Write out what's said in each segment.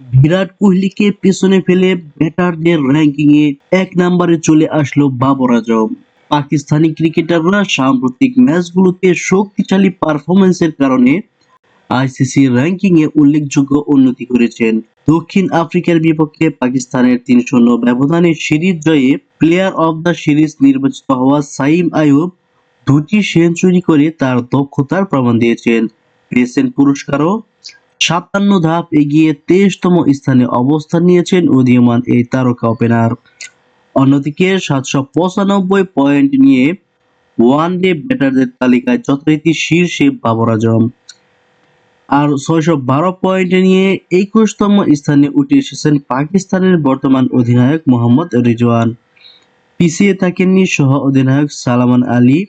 বিরাট কোহলিকে পেছনে ফেলে ব্যাটারদের র্যাঙ্কিং এ এক নম্বরে চলে আসলো বাবর আজম। পাকিস্তানি ক্রিকেটাররা সাম্প্রতিক ম্যাচগুলোতে শক্তিশালী পারফরম্যান্সের কারণে আইসিসি র্যাঙ্কিং এ উল্লেখযোগ্য উন্নতি করেছেন। দক্ষিণ আফ্রিকার বিপক্ষে পাকিস্তানের তিন শূন্য ব্যবধানে সিরিজ জয়ে প্লেয়ার অব দ্য সিরিজ নির্বাচিত হওয়া সাইম আয়ুব দুটি সেঞ্চুরি করে তার দক্ষতার প্রমাণ দিয়েছেন। পেয়েছেন পুরস্কারও সাতান্ন ধাপ এগিয়ে তেইশতম স্থানে অবস্থান নিয়েছেন উদীয়মান এই তারকা ওপেনার অন্যদিকে সাতশো পঁচানব্বই পয়েন্ট নিয়ে ওয়ান ডে ব্যাটারদের তালিকায় যথারীতি শীর্ষে বাবর আজম। আর ছয়শো বারো পয়েন্ট নিয়ে একুশতম স্থানে উঠে এসেছেন পাকিস্তানের বর্তমান অধিনায়ক মোহাম্মদ রিজওয়ান। পিছিয়ে থাকেননি সহ অধিনায়ক সালামান আলী।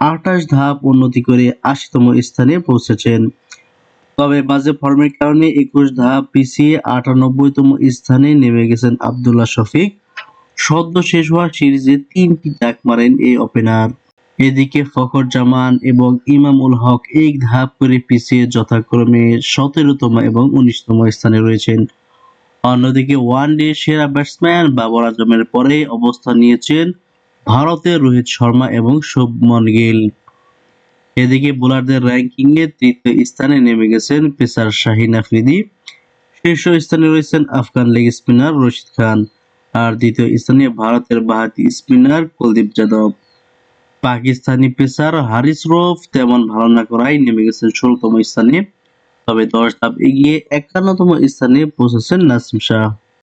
আঠাশ ধাপ উন্নতি করে আশিতম স্থানে পৌঁছেছেন। তবে বাজে ফর্মের কারণে একুশ ধাপ পিছিয়ে আটানব্বইতম স্থানে নেমে গেছেন আবদুল্লাহ শফিক। সদ্য শেষ হওয়া সিরিজে তিনটি ডাক মারেন এই ওপেনার। এদিকে ফখর জামান এবং ইমামুল হক এক ধাপ করে পিছিয়ে যথাক্রমে সতেরোতম এবং উনিশতম স্থানে রয়েছেন। অন্যদিকে ওয়ানডে সেরা ব্যাটসম্যান বাবর আজমের পরে অবস্থান নিয়েছেন ভারতের রোহিত শর্মা এবং শুভমন গিল। এদিকে বোলারদের র্যাঙ্কিং এ তৃতীয় স্থানে নেমে গেছেন পেসার শাহিন আফ্রিদি। শীর্ষ স্থানে রয়েছেন Afghan leg spinner Rashid Khan. আর দ্বিতীয় স্থানে ভারতের বাহাতি স্পিনার কুলদীপ যাদব। পাকিস্তানি পেসার হারিস রফ তেমন ভালো না করায় নেমে গেছেন ষোলতম স্থানে, তবে দশ ধাপ এগিয়ে একান্নতম স্থানে পৌঁছেছেন নাসিম শাহ।